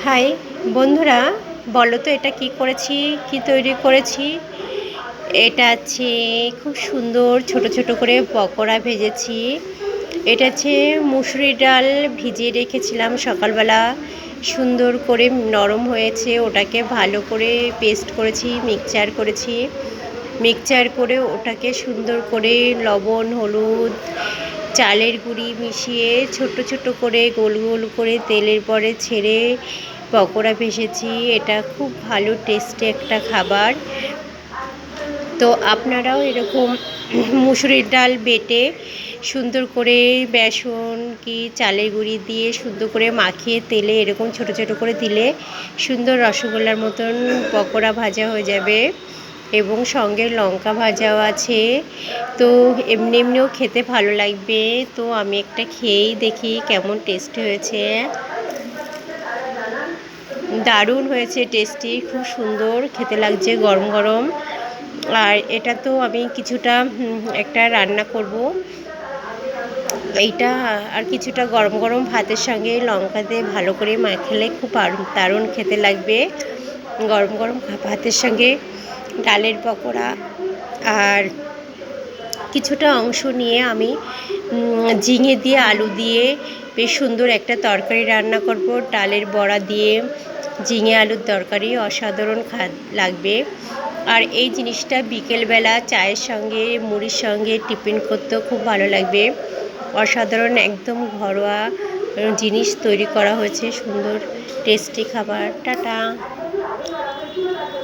High, বন্ধুরা, বলো তো এটা কি করেছি, কি তৈরি করেছি? এটা হচ্ছে খুব সুন্দর ছোট ছোট করে পকোড়া ভেজেছি। এটা হচ্ছে মুসুরি ডাল ভিজিয়ে রেখেছিলাম সকালবেলা। সুন্দর করে নরম হয়েছে, ওটাকে ভালো করে পেস্ট করেছি, মিক্সচার করেছি। মিক্সচার করে ওটাকে সুন্দর করে লবণ, হলুদ চালের গুঁড়ি মিশিয়ে ছোট ছোট করে গোল গোল করে তেলের পরে ছেড়ে পকোড়া ভেসেছি এটা খুব ভালো টেস্টি একটা খাবার। তো আপনারাও এরকম মুসুরির ডাল বেটে সুন্দর করে বেসন কি চালের গুঁড়ি দিয়ে সুন্দর করে মাখিয়ে তেলে এরকম ছোট ছোট করে দিলে সুন্দর রসগোল্লার মতন পকোড়া ভাজা হয়ে যাবে। এবং সঙ্গে লঙ্কা ভাজাও আছে। তো এমনি এমনিও খেতে ভালো লাগবে। তো আমি একটা খেয়েই দেখি কেমন টেস্ট হয়েছে। দারুণ হয়েছে টেস্টি খুব সুন্দর, খেতে লাগছে গরম গরম। আর এটা তো আমি কিছুটা একটা রান্না করব। এইটা আর কিছুটা গরম গরম ভাতের সঙ্গে লঙ্কা দিয়ে ভালো করে মাখলে খুব দারুণ খেতে লাগবে। গরম গরম ভাতের সঙ্গে ডালের পকোড়া আর কিছুটা অংশ নিয়ে আমি ঝিঙে দিয়ে আলু দিয়ে বেশ সুন্দর একটা তরকারি রান্না করব। ডালের বড়া দিয়ে ঝিঙে আলুর তরকারি অসাধারণ খা লাগবে। আর এই জিনিসটা বিকেলবেলা চায়ের সঙ্গে, মুড়ির সঙ্গে টিফিন করতেও খুব ভালো লাগবে। অসাধারণ একদম ঘরোয়া জিনিস তৈরি করা হয়েছে, সুন্দর, টেস্টি খাবার। টাটা! Thank you.